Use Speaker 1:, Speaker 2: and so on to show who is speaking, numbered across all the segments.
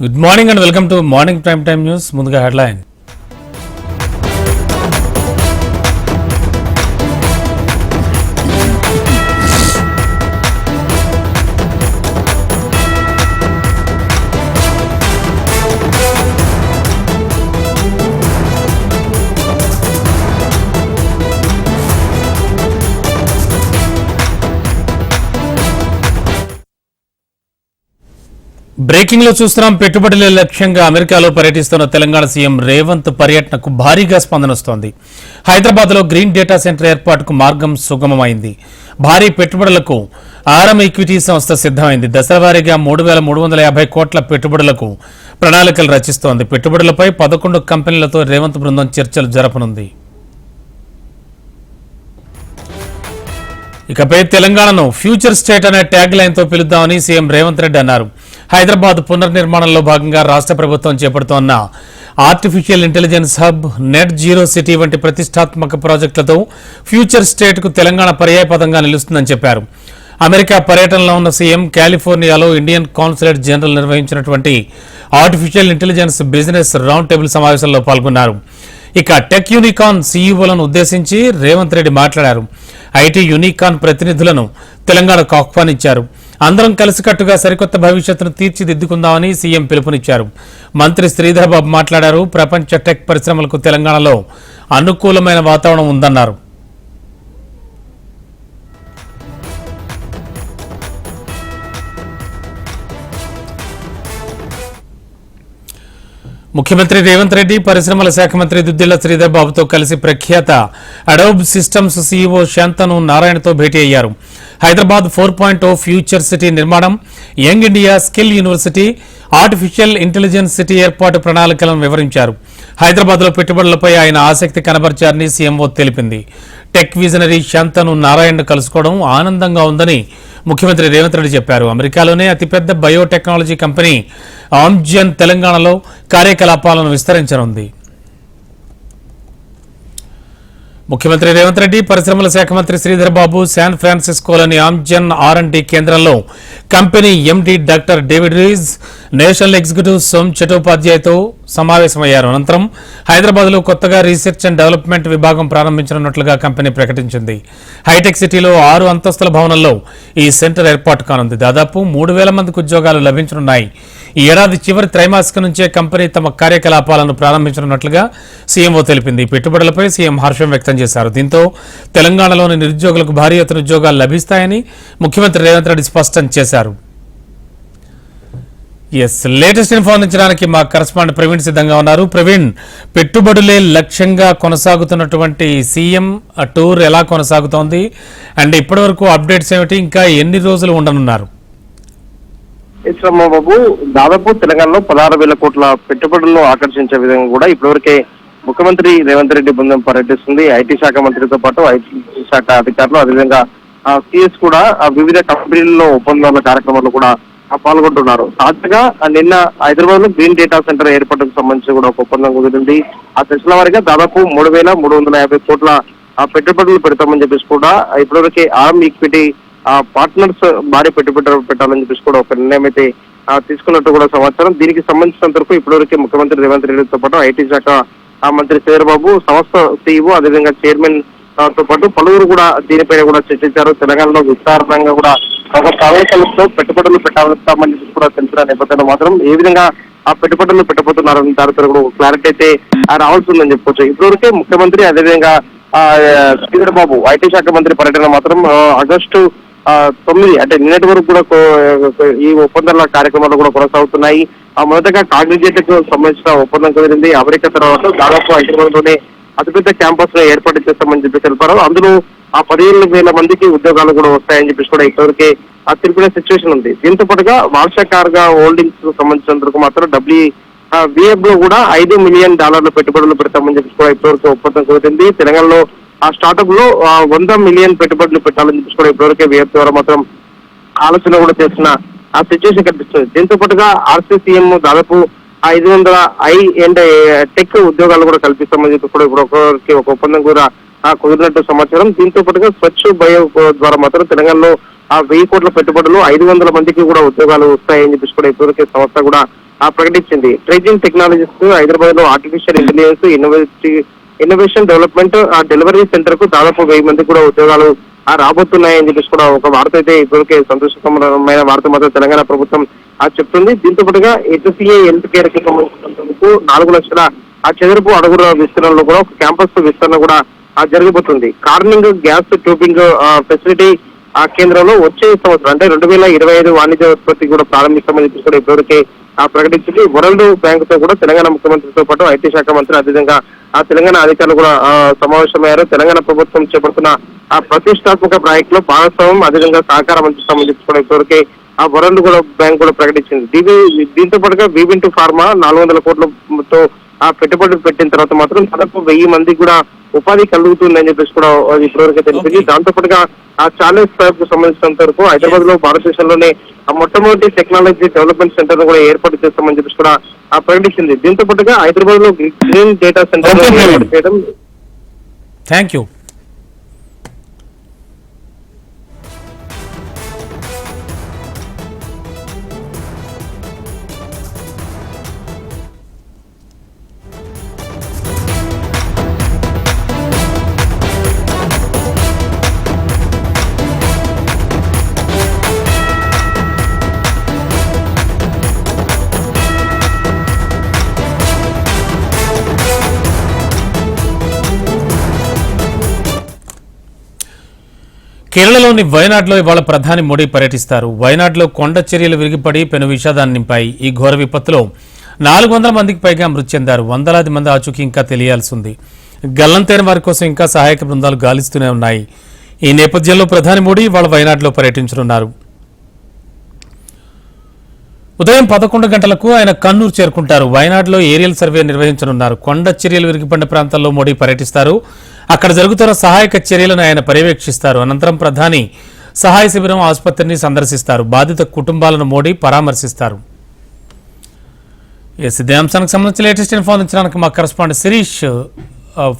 Speaker 1: Good morning and welcome to morning prime time news ముందుగా headline బ్రేకింగ్లో చూస్తున్నాం. పెట్టుబడుల లక్ష్యంగా అమెరికాలో పర్యటిస్తున్న తెలంగాణ సీఎం రేవంత్ పర్యటనకు భారీగా స్పందన వస్తోంది. హైదరాబాద్లో గ్రీన్ డేటా సెంటర్ ఏర్పాటుకు మార్గం సుగమమైంది. భారీ పెట్టుబడులకు ఆరం ఈక్విటీ సంస్థ సిద్ధమైంది. దశలవారీగా మూడు వేల మూడు వందల యాభై కోట్ల పెట్టుబడులకు ప్రణాళికలు రచిస్తోంది. పెట్టుబడులపై పదకొండు కంపెనీలతో రేవంత్ బృందం చర్చలు జరపనుంది. ఇకపై తెలంగాణను ఫ్యూచర్ స్టేట్ అనే ట్యాగ్ లైన్తో పిలుద్దామని సీఎం రేవంత్ రెడ్డి అన్నారు. హైదరాబాద్ పునర్నిర్మాణంలో భాగంగా రాష్ట్ర ప్రభుత్వం చేపడుతోన్న artificial intelligence hub net zero city వంటి ప్రతిష్టాత్మక ప్రాజెక్టులతో ఫ్యూచర్ స్టేట్కు తెలంగాణ పర్యాయపదంగా నిలుస్తుందని చెప్పారు. అమెరికా పర్యటనలో ఉన్న సీఎం కాలిఫోర్నియాలో ఇండియన్ కాన్సులేట్ జనరల్ నిర్వహించినటువంటి artificial intelligence business round table సమావేశంలో పాల్గొన్నారు. ఇక టెక్ యూనికాన్ సీఈఓలను ఉద్దేశించి రేవంత్ రెడ్డి మాట్లాడారు. ఐటీ యూనికాన్ ప్రతినిధులను తెలంగాణకు ఆహ్వానించారు. అందరం కలిసికట్టుగా సరికొత్త భవిష్యత్తును తీర్చిదిద్దుకుందామని సీఎం పిలుపునిచ్చారు. మంత్రి శ్రీధర్ బాబు మాట్లాడారు. ప్రపంచ టెక్ పరిశ్రమలకు తెలంగాణలో అనుకూలమైన వాతావరణం ఉందన్నారు. ముఖ్యమంత్రి రేవంత్ రెడ్డి పరిశ్రమల శాఖ మంత్రి దుద్దిల్ల శ్రీధర్ బాబుతో కలిసి ప్రఖ్యాత అడోబ్ సిస్టమ్స్ సీఈఓ శాంతను నారాయణతో భేటీ అయ్యారు. Hyderabad four point future city నిర్మాణం young India skill university artificial intelligence city ఏర్పాటు ప్రణాళికలను వివరించారు. హైదరాబాద్లో పెట్టుబడులపై ఆయన ఆసక్తి కనబర్చారని సీఎంఓ తెలిపింది. టెక్ విజనరీ శాంతను నారాయణను కలుసుకోవడం ఆనందంగా ఉందని ముఖ్యమంత్రి రేవంత్ రెడ్డి చెప్పారు. అమెరికాలోనే అతిపెద్ద బయోటెక్నాలజీ కంపెనీ ఆమ్జన్ తెలంగాణలో కార్యకలాపాలను విస్తరించనుంది. ముఖ్యమంత్రి రేవంత్ రెడ్డి పరిశ్రమల శాఖ మంత్రి శ్రీధర్ బాబు శాన్ ఫ్రాన్సిస్కోలోని ఆమ్జన్ ఆర్ అండ్ డి కేంద్రంలో company MD doctor David Reese national executive Som చటోపాధ్యాయతో సమావేశమయ్యారు. అనంతరం హైదరాబాద్లో కొత్తగా రీసెర్చ్ అండ్ డెవలప్మెంట్ విభాగం ప్రారంభించనున్నట్లుగా కంపెనీ ప్రకటించింది. హైటెక్ సిటీలో ఆరు అంతస్తుల భవనంలో ఈ సెంటర్ ఏర్పాటు కానుంది. దాదాపు మూడు వేల మందికి ఉద్యోగాలు లభించనున్నాయి. ఈ ఏడాది చివరి త్రైమాసిక నుంచే కంపెనీ తమ కార్యకలాపాలను ప్రారంభించనున్నట్లుగా సీఎంఓ తెలిపింది. పెట్టుబడులపై సీఎం హర్షం వ్యక్తం చేశారు. దీంతో తెలంగాణలోని నిరుద్యోగులకు భారీ ఎత్తున ఉద్యోగాలు లభిస్తాయని ముఖ్యమంత్రి రేవంత్ రెడ్డి స్పష్టం చేశారు. ఎస్ లేటెస్ట్ ఇన్ఫో అందించడానికి మా కరస్పాండెంట్ ప్రవీణ్ సిద్ధంగా ఉన్నారు. ప్రవీణ్ పెట్టుబడులే లక్ష్యంగా కొనసాగుతున్నటువంటి సీఎం టూర్ ఎలా కొనసాగుతోంది? అండ్ ఇప్పటివరకు అప్డేట్స్ ఏమిటి? ఇంకా ఎన్ని రోజులు ఉండనున్నారు?
Speaker 2: బాబు దాదాపు తెలంగాణలో పదహారు వేల కోట్ల పెట్టుబడులను ఆకర్షించే విధంగా కూడా ఇప్పటివరకే ముఖ్యమంత్రి రేవంత్ రెడ్డి బృందం పర్యటిస్తుంది. ఐటీ శాఖ మంత్రితో పాటు ఐటీ శాఖ అధికారులు అదేవిధంగా సిఎస్ కూడా వివిధ కంపెనీల్లో ఒప్పందాల కార్యక్రమాలు కూడా పాల్గొంటున్నారు. తాజాగా నిన్న హైదరాబాద్లో గ్రీన్ డేటా సెంటర్ ఏర్పాటుకు సంబంధించి కూడా ఒక ఒప్పందం కుదిరింది. ఆ సెషన్ల వారిగా దాదాపు మూడు వేల మూడు వందల యాభై కోట్ల ఆ పెట్టుబడులు పెడతామని చెప్పేసి కూడా ఇప్పటివరకే ఆర్మ్ ఈక్విటీ ఆ పార్ట్నర్స్ భారీ పెట్టుబడులు పెట్టాలని చెప్పేసి కూడా ఒక నిర్ణయం అయితే తీసుకున్నట్టు కూడా సమాచారం. దీనికి సంబంధించినంత వరకు ఇప్పటివరకే ముఖ్యమంత్రి రేవంత్ రెడ్డితో పాటు ఐటీ శాఖ ఆ మంత్రి చంద్రబాబు సంస్థ సీఈఓ అదేవిధంగా చైర్మన్ తో పాటు పలువురు కూడా దీనిపైన కూడా చర్చించారు. తెలంగాణలో విస్తారంగా కూడా ఒక ప్రణాళికలతో పెట్టుబడులు పెట్టాలని కూడా తెలిసిన నేపథ్యంలో మాత్రం ఏ విధంగా ఆ పెట్టుబడులు పెట్టబోతున్నారని దానిపై కూడా క్లారిటీ అయితే రావాల్సి ఉందని చెప్పుకోవచ్చు. ఇప్పటివరకే ముఖ్యమంత్రి అదేవిధంగా ఆ, శ్రీధర్ బాబు ఐటీ శాఖ మంత్రి పర్యటన మాత్రం ఆగస్టు తొమ్మిది అంటే నిన్నటి వరకు కూడా ఈ ఒప్పందాల కార్యక్రమాలు కూడా కొనసాగుతున్నాయి. ఆ మొదటగా కాంగ్రెస్కు సంబంధించిన ఒప్పందం కుదిరింది. అమెరికా తర్వాత దాదాపు హైదరాబాద్లోనే అతిపెద్ద క్యాంపస్లో ఏర్పాటు చేస్తామని చెప్పి తెలిపారు. అందులో ఆ పదిహేను వేల మందికి ఉద్యోగాలు కూడా వస్తాయని చెప్పేసి కూడా ఇప్పటివరకే ఆ తెలిపిన సిచ్యువేషన్ ఉంది. దీంతో పాటుగా వార్షకారుగా హోల్డింగ్స్కు సంబంధించినందుకు మాత్రం డబ్ల్యూ విఎఫ్లో కూడా ఐదు మిలియన్ డాలర్ల పెట్టుబడులు పెడతామని చెప్పి కూడా ఇప్పటివరకు ఒప్పందం కుదిరింది. తెలంగాణలో ఆ స్టార్టప్లో వంద మిలియన్ పెట్టుబడులు పెట్టాలని చెప్పి కూడా ఇప్పటివరకే విఎఫ్ ద్వారా మాత్రం ఆలోచన కూడా చేసిన ఆ సిచ్యువేషన్ కనిపిస్తుంది. దీంతో పాటుగా ఆర్సీసీఎం దాదాపు ఐదు వందల ఐ అండ్ టెక్ ఉద్యోగాలు కూడా కల్పిస్తామని చెప్పి కూడా ఇప్పుడు ఒక్కొక్కరికి ఒక ఒప్పందం కూడా కుదిరినట్టు సమాచారం. దీంతో పాటుగా స్వచ్ఛ బయో ద్వారా మాత్రం తెలంగాణలో ఆ వెయ్యి కోట్ల పెట్టుబడులు ఐదు వందల మందికి కూడా ఉద్యోగాలు వస్తాయని చెప్పేసి కూడా ఇప్పటికే సంస్థ కూడా ప్రకటించింది. ట్రేజింగ్ టెక్నాలజీస్ హైదరాబాద్లో artificial intelligence innovative innovation development ఆ డెలివరీ సెంటర్కు దాదాపు వెయ్యి మంది కూడా ఉద్యోగాలు ఆ రాబోతున్నాయని చెప్పేసి కూడా ఒక వార్త అయితే ఇప్పటికే సంతోషకరమైన వార్త మాత్రం తెలంగాణ ప్రభుత్వం ఆ చెప్తుంది. దీంతో పాటుగా హెచ్సిఏ హెల్త్ కేర్కి సంబంధించినందుకు నాలుగు లక్షల ఆ చదరపు అడుగుల విస్తరణలో కూడా ఒక క్యాంపస్ విస్తరణ కూడా జరిగిపోతుంది జరగబోతుంది. కార్నింగ్ గ్యాస్ ట్యూబింగ్ ఫెసిలిటీ ఆ కేంద్రంలో వచ్చే సంవత్సరం అంటే రెండు వేల ఇరవై ఐదు వాణిజ్య ఉత్పత్తి కూడా ప్రారంభిస్తామని చెప్పి కూడా ఇప్పటివరకే ఆ ప్రకటించింది. వరల్డ్ బ్యాంక్తో కూడా తెలంగాణ ముఖ్యమంత్రితో పాటు ఐటీ శాఖ మంత్రి అదేవిధంగా ఆ తెలంగాణ అధికారులు కూడా సమావేశమయ్యారు. తెలంగాణ ప్రభుత్వం చేపడుతున్న ఆ ప్రతిష్టాత్మక ప్రాజెక్టులో భాగస్వామ్యం అదేవిధంగా సహకారం అందిస్తామని చెప్పి కూడా ఇప్పటివరకే ఆ వరల్డ్ కూడా బ్యాంక్ కూడా ప్రకటించింది. దీని దీంతో పాటుగా బీబిన్ టు ఫార్మా నాలుగు వందల కోట్లతో ఆ పెట్టుబడి పెట్టిన తర్వాత మాత్రం దాదాపు వెయ్యి మంది కూడా ఉపాధి కలుగుతుందని చెప్పేసి కూడా ఇప్పటివరకు తెలిసింది. దాంతో పాటుగా ఆ ఛాలెంజ్ సాహెబ్కు సంబంధించినంత వరకు హైదరాబాద్లో భారతదేశంలోనే ఆ మొట్టమొదటి టెక్నాలజీ డెవలప్మెంట్ సెంటర్ను కూడా ఏర్పాటు చేస్తామని చెప్పేసి కూడా ఆ ప్రకటించింది. దీంతో పాటుగా
Speaker 1: హైదరాబాద్లో green
Speaker 2: data centre
Speaker 1: thank you కేరళలోని వయనాడ్లో ఇవాళ ప్రధాని మోడీ పర్యటిస్తారు. వయనాడ్లో కొండ చర్యలు విరిగిపడి పెను విషాదాన్ని నింపాయి. ఈ ఘోర విపత్తులో నాలుగు వందల మందికి పైగా మృతి చెందారు. వందలాది మంది ఆచూకీ ఇంకా తెలియాల్సి ఉంది గల్లంతైన వారి కోసం ఇంకా సహాయక బృందాలు గాలిస్తూనే ఉన్నాయి. ఈ నేపథ్యంలో ప్రధాని మోడీ ఇవాళ వయనాడ్లో పర్యటించనున్నారు. ఉదయం పదకొండు గంటలకు ఆయన కన్నూరు చేరుకుంటారు. వయనాడులో ఏరియల్ సర్వే నిర్వహించనున్నారు. కొండ చర్యలు విరిగిపడిన ప్రాంతాల్లో మోడీ పర్యటిస్తారు. అక్కడ జరుగుతున్న సహాయక చర్యలను ఆయన పర్యవేక్షిస్తారు. అనంతరం ప్రధాని సహాయ శిబిరం ఆసుపత్రిని సందర్శిస్తారు. బాధిత కుటుంబాలను మోడీ పరామర్శిస్తారు. ఇదే అంశానికి సంబంధించి లేటెస్ట్ ఇన్ఫార్మించడానికి మా కరస్పాండెంట్ శిరీష్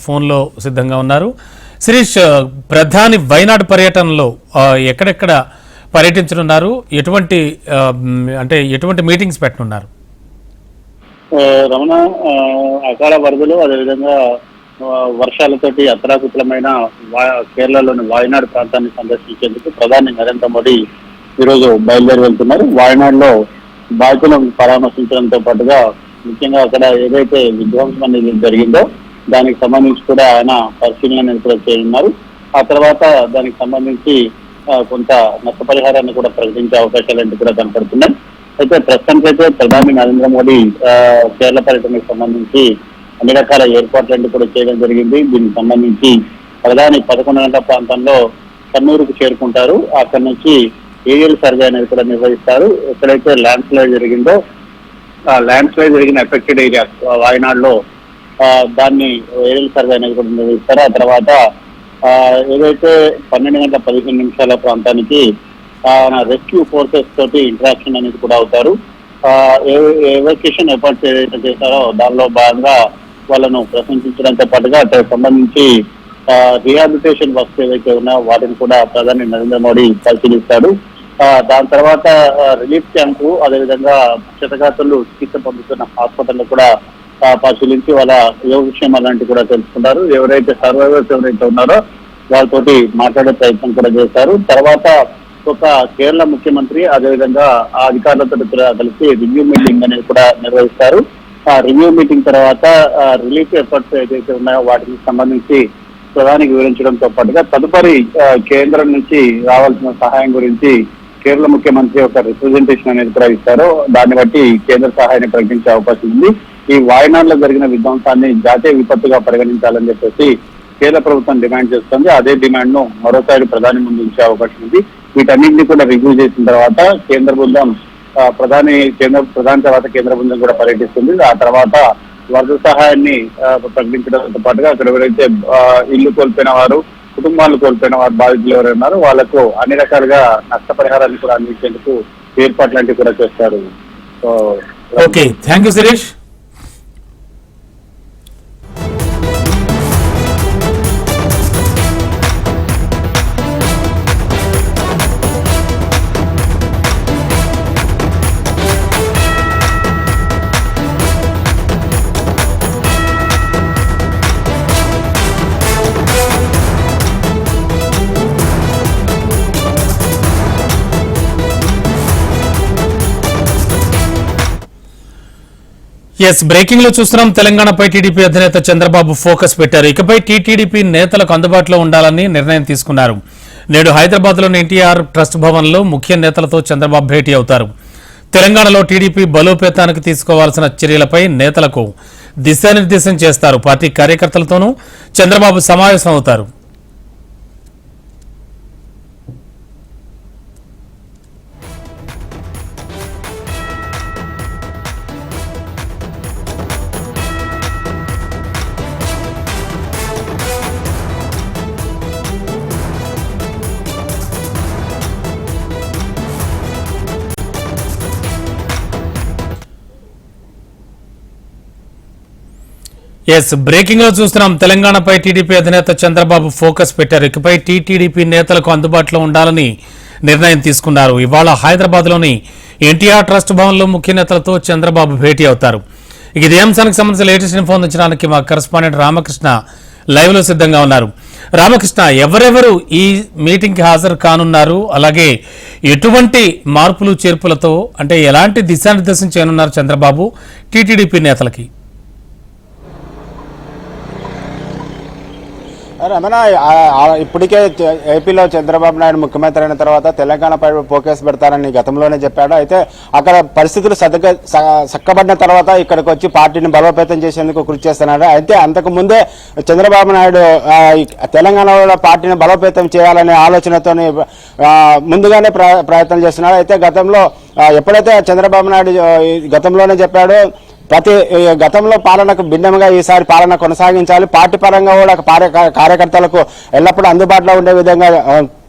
Speaker 1: ఫోన్లో సిద్ధంగా ఉన్నారు. శిరీష్ ప్రధాని వైనాడు పర్యటనలో ఎక్కడెక్కడ పర్యటించనున్నారు. ఎటువంటి అంటే ఎటువంటి మీటింగ్స్ పెట్టనున్నారు?
Speaker 3: రమణ అకాల వరదలు అదేవిధంగా వర్షాలతోటి అత్రాకుతలమైన కేరళలోని వాయనాడు ప్రాంతాన్ని సందర్శించేందుకు ప్రధాని నరేంద్ర మోడీ ఈరోజు బయలుదేరి వెళ్తున్నారు. వాయనాడులో బాధితులను పరామర్శించడంతో పాటుగా ముఖ్యంగా అక్కడ ఏదైతే విధ్వంసం అనేది జరిగిందో దానికి సంబంధించి కూడా ఆయన పరిశీలన అనేది కూడా చేయనున్నారు. ఆ తర్వాత దానికి సంబంధించి కొంత నష్టపరిహారాన్ని కూడా ప్రకటించే అవకాశాలు కూడా కనపడుతున్నాయి. అయితే ప్రస్తుతానికైతే ప్రధాని నరేంద్ర మోడీ కేరళ పర్యటనకు సంబంధించి అన్ని రకాల ఏర్పాట్లన్నీ కూడా చేయడం జరిగింది. దీనికి సంబంధించి ప్రధాని పదకొండు గంటల ప్రాంతంలో కన్నూరుకు చేరుకుంటారు. అక్కడి నుంచి ఏరియల్ సర్వే అనేది కూడా నిర్వహిస్తారు. ఎక్కడైతే ల్యాండ్ స్లైడ్ జరిగిందో ఆ ల్యాండ్ స్లైడ్ జరిగిన ఎఫెక్టెడ్ ఏరియా వాయనాడులో దాన్ని ఏరియల్ సర్వే అనేది కూడా నిర్వహిస్తారు. ఆ తర్వాత ఏదైతే పన్నెండు గంటల పదిహేను నిమిషాల ప్రాంతానికి రెస్క్యూ ఫోర్సెస్ తోటి ఇంటరాక్షన్ అనేది కూడా అవుతారు. ఎవకేషన్ ఎఫర్ట్స్ ఏదైతే చేశారో దానిలో భాగంగా వాళ్ళను ప్రశంసించడంతో పాటుగా అతనికి సంబంధించి రిహాబిలిటేషన్ వర్క్స్ ఏవైతే ఉన్నాయో వాటిని కూడా ప్రధాని నరేంద్ర మోడీ పరిశీలిస్తాడు. దాని తర్వాత రిలీఫ్ క్యాంపు అదేవిధంగా క్షతగాతులు చికిత్స పొందుతున్న హాస్పిటల్ కూడా పరిశీలించి వాళ్ళ యోగక్షేమం అలాంటివి కూడా తెలుసుకున్నారు. ఎవరైతే సర్వైవర్స్ ఎవరైతే ఉన్నారో వాళ్ళతోటి మాట్లాడే ప్రయత్నం కూడా చేశారు. తర్వాత ఒక కేరళ ముఖ్యమంత్రి అదేవిధంగా ఆ అధికారులతో కలిసి రివ్యూ మీటింగ్ అనేది కూడా నిర్వహిస్తారు. ఆ రివ్యూ మీటింగ్ తర్వాత రిలీఫ్ ఎఫర్ట్స్ ఏదైతే ఉన్నాయో వాటికి సంబంధించి ప్రధానికి వివరించడంతో పాటుగా తదుపరి కేంద్రం నుంచి రావాల్సిన సహాయం గురించి కేరళ ముఖ్యమంత్రి ఒక రిప్రజెంటేషన్ అనేది కూడా ఇస్తారు దాన్ని బట్టి కేంద్ర సహాయాన్ని ప్రకటించే అవకాశం ఉంది. ఈ వాయనాడులో జరిగిన విధ్వంసాన్ని జాతీయ విపత్తుగా పరిగణించాలని చెప్పేసి కేంద్ర ప్రభుత్వం డిమాండ్ చేస్తుంది. అదే డిమాండ్ను మరోసారి ప్రధాని ముందు ఉంచే అవకాశం ఉంది. వీటన్నింటినీ కూడా రివ్యూ చేసిన తర్వాత కేంద్ర బృందం ప్రధాని కేంద్ర ప్రధాని తర్వాత కేంద్ర బృందం కూడా పర్యటిస్తుంది. ఆ తర్వాత వరద సహాయాన్ని ప్రకటించడంతో పాటుగా అక్కడ ఎవరైతే ఇల్లు కోల్పోయిన వారు కుటుంబాలు కోల్పోయిన వారు బాధితులు ఎవరు వాళ్ళకు వాళ్ళకు అన్ని రకాలుగా నష్టపరిహారాన్ని కూడా అందించేందుకు ఏర్పాట్లు కూడా చేస్తారు.
Speaker 1: Okay. Thank you Suresh. Yes బ్రేకింగ్లో చూస్తున్నాం. తెలంగాణపై టీడీపీ అధినేత చంద్రబాబు ఫోకస్ పెట్టారు. ఇకపై టీటీడీపీ నేతలకు అందుబాటులో ఉండాలని నిర్ణయం తీసుకున్నారు. నేడు హైదరాబాద్లోని ఎన్టీఆర్ ట్రస్ట్ భవన్లో ముఖ్య నేతలతో చంద్రబాబు భేటీ అవుతారు. తెలంగాణలో టీడీపీ బలోపేతానికి తీసుకోవాల్సిన చర్యలపై నేతలకు దిశానిర్దేశం చేస్తారు. పార్టీ కార్యకర్తలతోనూ చంద్రబాబు సమావేశం అవుతారు ఎస్ బ్రేకింగ్లో చూస్తున్నాం. తెలంగాణపై టీడీపీ అధినేత చంద్రబాబు ఫోకస్ పెట్టారు. ఇకపై టీటీడీపీ నేతలకు అందుబాటులో ఉండాలని నిర్ణయం తీసుకున్నారు. ఇవాళ హైదరాబాద్లోని ఎన్టీఆర్ ట్రస్ట్ భవన్లో ముఖ్య నేతలతో చంద్రబాబు భేటీ అవుతారు. ఇక ఇదే అంశానికి సంబంధించిన లేటెస్ట్ ఇన్ఫో అందించడానికి మా కరస్పాండెంట్ రామకృష్ణ లైవ్లో సిద్ధంగా ఉన్నారు. రామకృష్ణ ఎవరెవరు ఈ మీటింగ్కి హాజరు కానున్నారు? అలాగే ఎటువంటి మార్పులు చేర్పులతో అంటే ఎలాంటి దిశానిర్దేశం చేయనున్నారు చంద్రబాబు టీటీడీపీ నేతలకి?
Speaker 4: రమణ ఇప్పటికే ఏపీలో చంద్రబాబు నాయుడు ముఖ్యమంత్రి అయిన తర్వాత తెలంగాణపై ఫోకస్ పెడతారని గతంలోనే చెప్పాడు. అయితే అక్కడ పరిస్థితులు సదగ చక్కబడిన తర్వాత ఇక్కడికి వచ్చి పార్టీని బలోపేతం చేసేందుకు కృషి చేస్తున్నాడు. అయితే అంతకు ముందే చంద్రబాబు నాయుడు తెలంగాణలో పార్టీని బలోపేతం చేయాలనే ఆలోచనతోని ముందుగానే ప్ర- ప్రయత్నం చేస్తున్నాడు. అయితే గతంలో ఎప్పుడైతే చంద్రబాబు నాయుడు గతంలోనే చెప్పాడు ప్రతి గతంలో పాలనకు భిన్నంగా ఈసారి పాలన కొనసాగించాలి. పార్టీ పరంగా కూడా కార్యకర్తలకు ఎల్లప్పుడూ అందుబాటులో ఉండే విధంగా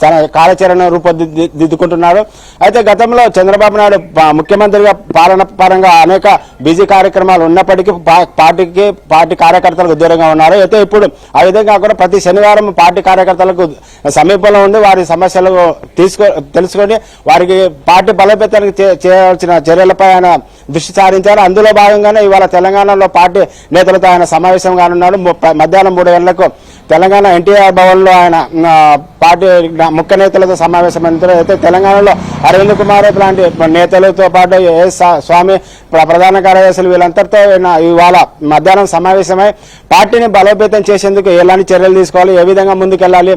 Speaker 4: తన కార్యాచరణ రూపొందిద్దుకుంటున్నారు అయితే గతంలో చంద్రబాబు నాయుడు ముఖ్యమంత్రిగా పాలన పరంగా అనేక బిజీ కార్యక్రమాలు ఉన్నప్పటికీ పార్టీకి పార్టీ కార్యకర్తలకు దూరంగా ఉన్నారు. అయితే ఇప్పుడు ఆ విధంగా కూడా ప్రతి శనివారం పార్టీ కార్యకర్తలకు సమీపంలో ఉండి వారి సమస్యలు తీసుకో తెలుసుకొని వారికి పార్టీ బలోపేతానికి చే- చేయాల్సిన చర్యలపై ఆయన దృష్టి సారించారు. అందులో భాగంగానే ఇవాళ తెలంగాణలో పార్టీ నేతలతో ఆయన సమావేశం కానున్నాడు. మధ్యాహ్నం మూడు గంటలకు తెలంగాణ ఎన్టీఆర్ భవన్లో ఆయన పార్టీ ముఖ్య నేతలతో సమావేశం అయితే తెలంగాణలో అరవింద్ కుమార్ లాంటి నేతలతో పాటు ఏ సా- స్వామి ప్ర- ప్రధాన కార్యదర్శులు వీళ్ళంతటితో ఇవాళ మధ్యాహ్నం సమావేశమై పార్టీని బలోపేతం చేసేందుకు ఎలాంటి చర్యలు తీసుకోవాలి ఏ విధంగా ముందుకెళ్ళాలి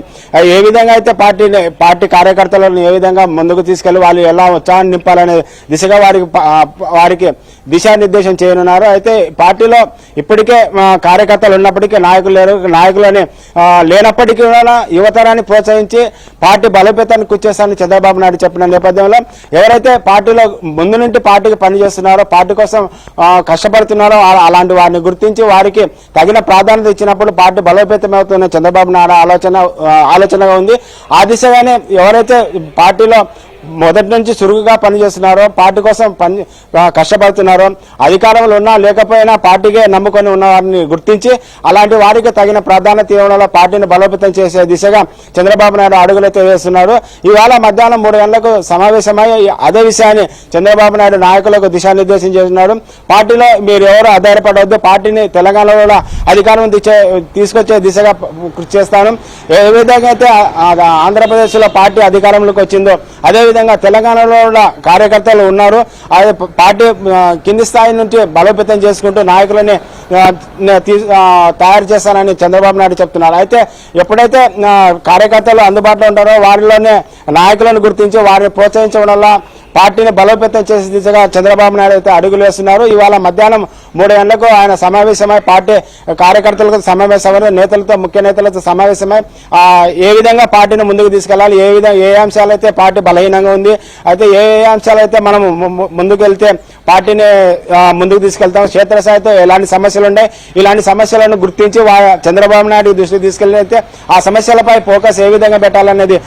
Speaker 4: ఏ విధంగా అయితే పార్టీని పార్టీ కార్యకర్తలను ఏ విధంగా ముందుకు తీసుకెళ్ళి వాళ్ళు ఎలా ఉత్సాహాన్ని నింపాలనే దిశగా వారికి వారికి దిశానిర్దేశం చేయనున్నారు. అయితే పార్టీలో ఇప్పటికే కార్యకర్తలు ఉన్నప్పటికీ నాయకులు లేరు నాయకులని లేనప్పటికీ కూడా యువతరాన్ని ప్రోత్సహించి పార్టీ బలోపేతానికి కూర్చేస్తానని చంద్రబాబు నాయుడు చెప్పిన నేపథ్యంలో ఎవరైతే పార్టీలో ముందు నుండి పార్టీకి పనిచేస్తున్నారో పార్టీ కోసం కష్టపడుతున్నారో అలాంటి వారిని గుర్తించి వారికి తగిన ప్రాధాన్యత ఇచ్చినప్పుడు పార్టీ బలోపేతం అవుతున్న చంద్రబాబు నాయుడు ఆలోచన ఆలోచనగా ఉంది. ఆ దిశగానే ఎవరైతే పార్టీలో మొదటి నుంచి చురుకుగా పనిచేస్తున్నారో. పార్టీ కోసం పని కష్టపడుతున్నారో. అధికారంలో ఉన్నా లేకపోయినా పార్టీకే నమ్ముకొని ఉన్న వారిని గుర్తించి అలాంటి వారికి తగిన ప్రాధాన్యత ఇవ్వడంలో పార్టీని బలోపేతం చేసే దిశగా చంద్రబాబు నాయుడు అడుగులైతే వేస్తున్నారు. ఇవాళ మధ్యాహ్నం మూడు గంటలకు సమావేశమై అదే విషయాన్ని చంద్రబాబు నాయుడు నాయకులకు దిశానిర్దేశం చేస్తున్నారు. పార్టీలో మీరు ఎవరు ఆధారపడవద్దు. పార్టీని తెలంగాణలో అధికారం తెచ్చే తీసుకొచ్చే దిశగా కృషి చేస్తాను. ఏ విధంగా అయితే ఆంధ్రప్రదేశ్లో పార్టీ అధికారంలోకి వచ్చిందో అదేవిధంగా తెలంగాణలో ఉన్న కార్యకర్తలు ఉన్నారు. అదే పార్టీ కింది స్థాయి నుంచి బలోపేతం చేసుకుంటూ నాయకులని తయారు చేస్తానని చంద్రబాబు నాయుడు చెప్తున్నారు. అయితే ఎప్పుడైతే కార్యకర్తలు అందుబాటులో ఉంటారో వారిలోనే నాయకులను గుర్తించి వారిని ప్రోత్సహించడం వల్ల పార్టీని బలోపేతం చేసే దిశగా చంద్రబాబు నాయుడు అయితే అడుగులు వేస్తున్నారు. ఇవాళ మధ్యాహ్నం మూడు గంటలకు ఆయన సమావేశమై పార్టీ కార్యకర్తలతో సమావేశమై నేతలతో ముఖ్య నేతలతో సమావేశమై ఏ విధంగా పార్టీని ముందుకు తీసుకెళ్ళాలి ఏ విధంగా ఏ అంశాలైతే పార్టీ బలహీనంగా ఉంది అయితే ఏ ఏ అంశాలు అయితే మనం ముందుకెళ్తే ముందుకు వెళ్తే పార్టీని ముందుకు తీసుకెళ్తాం క్షేత్రస్థాయితో ఎలాంటి సమస్యలు ఉన్నాయి ఇలాంటి సమస్యలను గుర్తించి చంద్రబాబు నాయుడు దృష్టికి తీసుకెళ్ళి అయితే ఆ సమస్యలపై ఫోకస్ ఏ విధంగా పెట్టాలనేది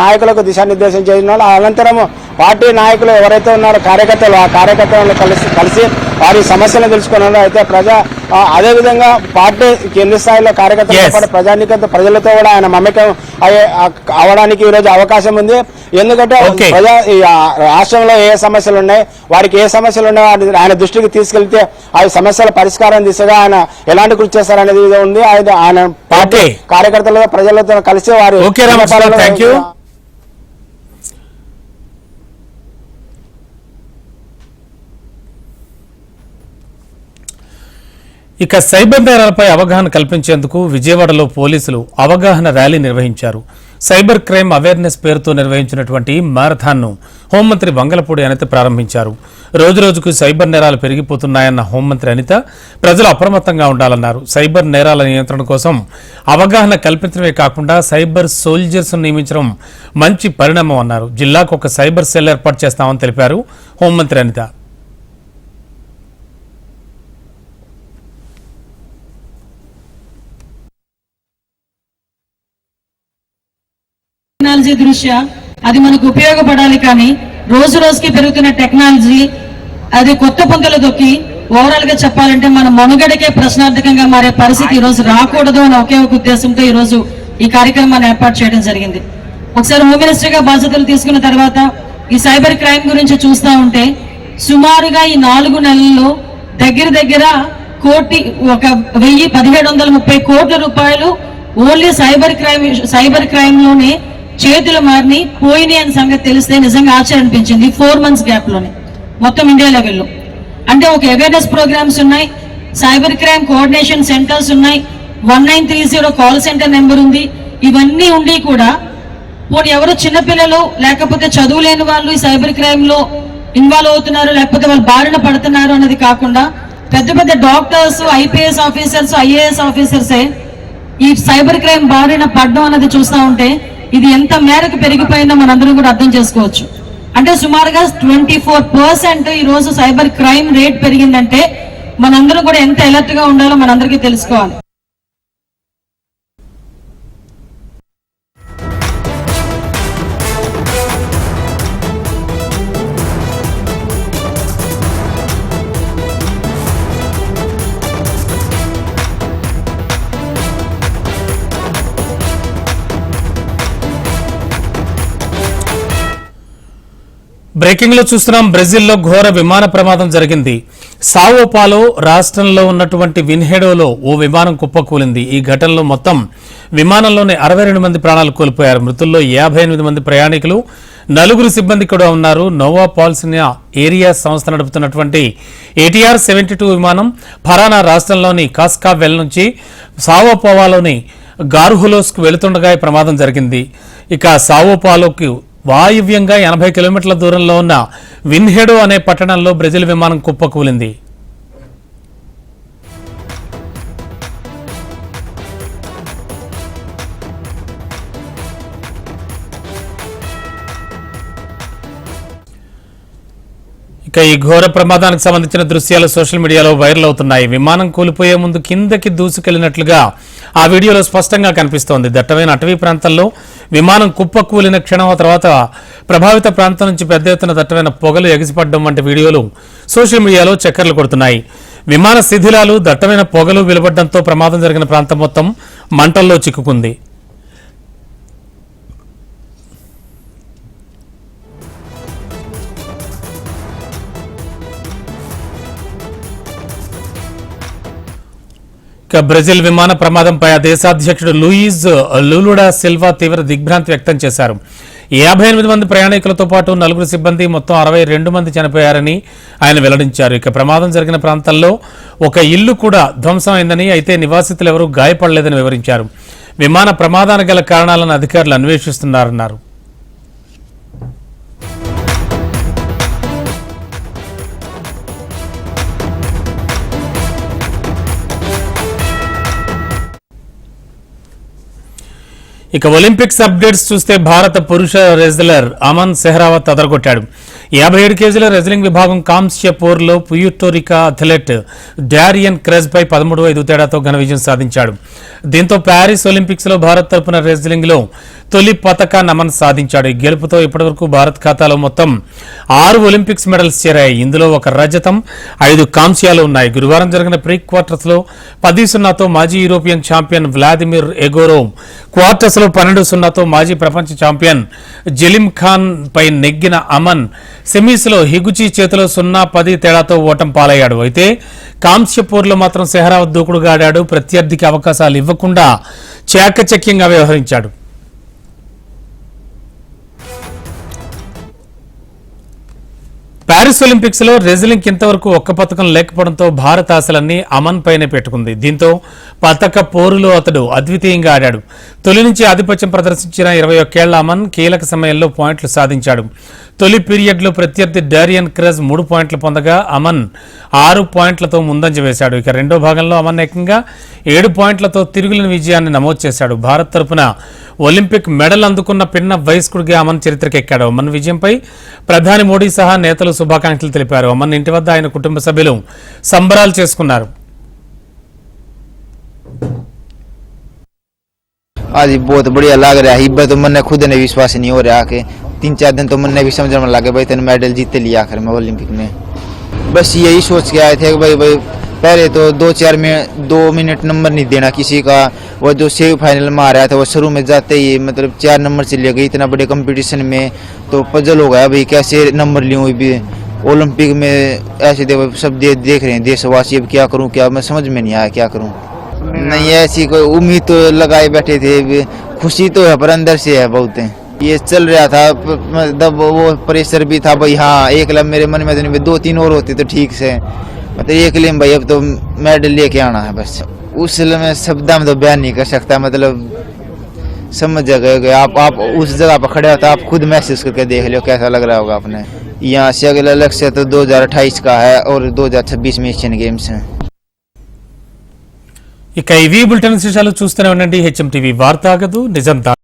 Speaker 4: నాయకులకు దిశానిర్దేశం చేసిన అనంతరం పార్టీ నాయకులు ఎవరైతే ఉన్నారో కార్యకర్తలు ఆ కార్యకర్తలను కలిసి కలిసి వారి సమస్యలను తెలుసుకున్నారు అయితే ప్రజా ఆ, అదేవిధంగా పార్టీ కింది స్థాయిలో కార్యకర్తలతో
Speaker 1: Yes.
Speaker 4: పాటు ప్రజానికంతో ప్రజలతో కూడా ఆయన మమేకం అయ్యే ఆ- అవడానికి ఈ రోజు అవకాశం ఉంది ఎందుకంటే. ప్రజా రాష్ట్రంలో ఏ సమస్యలు ఉన్నాయి వారికి ఏ సమస్యలు ఉన్నాయో అది ఆయన దృష్టికి తీసుకెళ్తే ఆ సమస్యల పరిష్కారం దిశగా ఆయన ఎలాంటి కృషి చేస్తారనేది ఉంది ఆయన- పార్టీ. కార్యకర్తలతో ప్రజలతో కలిసి వారి
Speaker 1: ఇక సైబర్ నేరాలపై అవగాహన కల్పించేందుకు విజయవాడలో పోలీసులు అవగాహన ర్యాలీ నిర్వహించారు. సైబర్ క్రైమ్ అవేర్నెస్ పేరుతో నిర్వహించినటువంటి మారథాన్ను హోంమంత్రి వంగలపూడి అనిత ప్రారంభించారు. రోజురోజుకు సైబర్ నేరాలు పెరిగిపోతున్నాయన్న హోంమంత్రి అనిత ప్రజలు అప్రమత్తంగా ఉండాలన్నారు. సైబర్ నేరాల నియంత్రణ కోసం అవగాహన కల్పించడమే కాకుండా సైబర్ సోల్జర్స్ నియమించడం మంచి పరిణామం అన్నారు. జిల్లాకు ఒక సైబర్ సెల్ ఏర్పాటు చేస్తామని తెలిపారు హోంమంత్రి అనిత.
Speaker 5: టెక్నాలజీ దృష్ట్యా అది మనకు ఉపయోగపడాలి కానీ రోజు రోజుకి పెరుగుతున్న టెక్నాలజీ అది కొత్త పొంతలు దొక్కి ఓవరాల్గా చెప్పాలంటే మన మనుగడకే ప్రశ్నార్థకంగా మారే పరిస్థితి ఈ రోజు రాకూడదు అని ఒకే ఒక ఉద్దేశంతో ఈ రోజు ఈ కార్యక్రమాన్ని ఏర్పాటు చేయడం జరిగింది. ఒకసారి హోమ్ మినిస్టర్గా బాధ్యతలు తీసుకున్న తర్వాత ఈ సైబర్ క్రైమ్ గురించి చూస్తా ఉంటే సుమారుగా ఈ నాలుగు నెలల్లో దగ్గర దగ్గర కోటి ఒక వెయ్యి పదిహేడు వందల ముప్పై కోట్ల రూపాయలు ఓన్లీ సైబర్ క్రైమ్ సైబర్ క్రైమ్లోనే చేతులు మారిని పోయినాయి అని సంగతి తెలిస్తే నిజంగా ఆశ్చర్యం అనిపించింది ఫోర్ మంత్స్ గ్యాప్లోనే మొత్తం ఇండియా లెవెల్లో. అంటే ఒక అవేర్నెస్ ప్రోగ్రామ్స్ ఉన్నాయి సైబర్ క్రైమ్ కోఆర్డినేషన్ సెంటర్స్ ఉన్నాయి one nine three zero call centre number ఉంది. ఇవన్నీ ఉండి కూడా పోనీ ఎవరు చిన్నపిల్లలు లేకపోతే చదువు లేని వాళ్ళు ఈ సైబర్ క్రైమ్లో ఇన్వాల్వ్ అవుతున్నారు లేకపోతే వాళ్ళు బారిన పడుతున్నారు అన్నది కాకుండా పెద్ద పెద్ద డాక్టర్స్ ఐపీఎస్ ఆఫీసర్స్ ఐఏఎస్ ఆఫీసర్సే ఈ సైబర్ క్రైమ్ బారిన పడడం అన్నది చూస్తా ఉంటే ఇది ఎంత మేరకు పెరిగిపోయిందో మనందరం కూడా అర్థం చేసుకోవచ్చు. అంటే సుమారుగా ట్వంటీ ఫోర్ పర్సెంట్ ఈ రోజు సైబర్ క్రైమ్ రేట్ పెరిగిందంటే మనందరం కూడా ఎంత అలర్ట్గా ఉండాలో మనందరికీ తెలుసుకోవాలి.
Speaker 1: బ్రేకింగ్లో చూస్తున్నాం బ్రెజిల్లో ఘోర విమాన ప్రమాదం జరిగింది. సావోపాలో రాష్ట్రంలో ఉన్నటువంటి విన్హెడోలో ఓ విమానం కుప్పకూలింది. ఈ ఘటనలో మొత్తం విమానంలోని అరవై రెండు మంది ప్రాణాలు కోల్పోయారు. మృతుల్లో యాభై ఎనిమిది మంది ప్రయాణికులు నలుగురు సిబ్బంది కూడా ఉన్నారు. నోవా పాల్సినియా ఏరియా సంస్థ నడుపుతున్నటువంటి ఏటీఆర్ సెవెంటీ టూ విమానం ఫరానా రాష్ట్రంలోని కాస్కావెల్ నుంచి సావోపోవాలోని గార్హులోస్కు వెళుతుండగా ప్రమాదం జరిగింది. ఇక సావోపాలోకి వాయువ్యంగా ఎనభై కిలోమీటర్ల దూరంలో ఉన్న విన్హెడో అనే పట్టణంలో బ్రెజిల్ విమానం కుప్పకూలింది. ఇక ఈ ఘోర ప్రమాదానికి సంబంధించిన దృశ్యాలు సోషల్ మీడియాలో వైరల్ అవుతున్నాయి. విమానం కూలిపోయే ముందు కిందకి దూసుకెళ్ళినట్లుగా ఆ వీడియోలో స్పష్టంగా కనిపిస్తోంది. దట్టమైన అటవీ ప్రాంతంలో విమానం కుప్పకూలిన క్షణం తర్వాత ప్రభావిత ప్రాంతం నుంచి పెద్ద ఎత్తున దట్టమైన పొగలు ఎగిసిపడడం వంటి వీడియోలు సోషల్ మీడియాలో చక్కర్లు కొడుతున్నాయి. విమాన శిథిలాలు దట్టమైన పొగలు వెలువడంతో ప్రమాదం జరిగిన ప్రాంతం మొత్తం మంటల్లో చిక్కుకుంది. బ్రెజిల్ విమాన ప్రమాదంపై ఆ దేశాధ్యక్షుడు లూయిజ్ లూలుడా సిల్వా తీవ్ర దిగ్భ్రాంతి వ్యక్తం చేశారు. యాభై ఎనిమిది మంది ప్రయాణికులతో పాటు నలుగురు సిబ్బంది మొత్తం అరవై రెండు మంది చనిపోయారని ఆయన వెల్లడించారు. ఇక ప్రమాదం జరిగిన ప్రాంతంలో ఒక ఇల్లు కూడా ధ్వంసమైందని అయితే నివాసితులు ఎవరూ గాయపడలేదని వివరించారు. విమాన ప్రమాదానికి గల కారణాలను అధికారులు అన్వేషిస్తున్నారన్నారు. ఇక ఒలింపిక్స్ అప్డేట్స్ చూస్తే భారత పురుష రెజ్లర్ అమన్ సెహ్రావత్ అదరగొట్టాడు. యాభై ఏడు కేజీల రెజ్లింగ్ విభాగం కాంస్య పోర్లో పుయుటోరికా అథ్లెట్ డారియన్ క్రెజ్పై పదమూడు ఐదు తేడాతో ఘన విజయం సాధించాడు. దీంతో ప్యారిస్ ఒలింపిక్స్లో భారత్ తరపున రెజ్లింగ్లో తొలి పతకాన్ని అమన్ సాధించాడు. ఈ గెలుపుతో ఇప్పటివరకు భారత్ ఖాతాలో మొత్తం ఆరు ఒలింపిక్స్ మెడల్స్ చేరాయి. ఇందులో ఒక రజతం ఐదు కాంస్యాలు ఉన్నాయి. గురువారం జరిగిన ప్రీ క్వార్టర్స్లో పది సున్నాతో మాజీ European champion Vladimir Yegorov quarters లో పన్నెండు సున్నాతో మాజీ ప్రపంచ ఛాంపియన్ జలిం ఖాన్ పై నెగ్గిన అమన్ సెమీస్లో హిగుచి చేతిలో సున్నా పది తేడాతో ఓటం పాలయ్యాడు. అయితే కాంస్యపూర్లో మాత్రం సెహరావత్ దూకుడుగా ఆడాడు. ప్రత్యర్థికి అవకాశాలు ఇవ్వకుండా చాకచక్యంగా వ్యవహరించాడు. ప్యారిస్ ఒలింపిక్స్లో రెజ్లింగ్ ఇంతవరకు ఒక్క పథకం లేకపోవడంతో భారత ఆశలన్నీ అమన్ పైనే పెట్టుకుంది. దీంతో పతక పోరులో అతడు అద్వితీయంగా ఆడాడు. తొలి నుంచి ఆధిపత్యం ప్రదర్శించిన ఇరవై ఒక్కేళ్ళ అమన్ కీలక సమయంలో పాయింట్లు సాధించాడు. తొలి పీరియడ్లో ప్రత్యర్థి డారియన్ క్రజ్ మూడు పాయింట్లు పొందగా అమన్ ఆరు పాయింట్లతో ముందంజ వేశాడు. ఇక రెండో భాగంలో అమన్ ఏకంగా ఏడు పాయింట్లతో తిరుగులేని విజయాన్ని నమోదు చేశాడు. భారత్ తరపున ఒలింపిక్ మెడల్ అందుకున్న పిన్న వయస్కుడిగా అమన్ చరిత్రకెక్కాడు. అమన్ విజయంపై ప్రధాని మోడీ సహా నేతలు శుభాకాంక్షలు తెలిపారు అమన్ ఇంటి వద్ద ఆయన కుటుంబ సభ్యులు సంబరాలు చేసుకున్నారు
Speaker 6: आज ही बहुत बढ़िया लग रहा है इब्बा तो मन ने खुद ने विश्वास नहीं हो रहा कि तीन चार दिन तो मन ने भी समझ में लगे भाई तेने मेडल जीत लिया आखिर में ओलंपिक में बस यही सोच के आए थे कि भाई भाई पहले तो दो चार मिनट दो मिनट नंबर नहीं देना किसी का। वो जो सेमीफाइनल में आ रहा था वो शुरू में जाते ही मतलब चार नंबर से ले गई इतना बड़े कंपटीशन में। तो पजल हो गया भाई कैसे नंबर लूँ भी ओलंपिक में ऐसे देखो सब दे, देख रहे हैं देशवासी अब क्या करूँ क्या मैं समझ में नहीं आया क्या करूँ। नहीं ऐसी कोई उम्मीद तो लगाए बैठे थे खुशी तो है पर अंदर से है बहुत। ये चल रहा था मतलब वो प्रेशर भी था भाई हाँ एक लब मेरे मन में तो दो तीन और होते तो ठीक से। मतलब एक लिम भाई अब तो मेडल लेके आना है बस उस में शब्दा में तो बयान नहीं कर सकता मतलब समझ गए कि आप आप उस जगह पर खड़े होते आप खुद महसूस करके देख लो कैसा लग रहा होगा आपने यहाँ से अगला लक्ष्य तो 2028 का है और 2026 में एशियन गेम्स हैं
Speaker 1: ఇక ఇవి బులెటిన్ విశేషాలు చూస్తూనే ఉండండి హెచ్ఎం టీవీ వార్త ఆగదు నిజం తా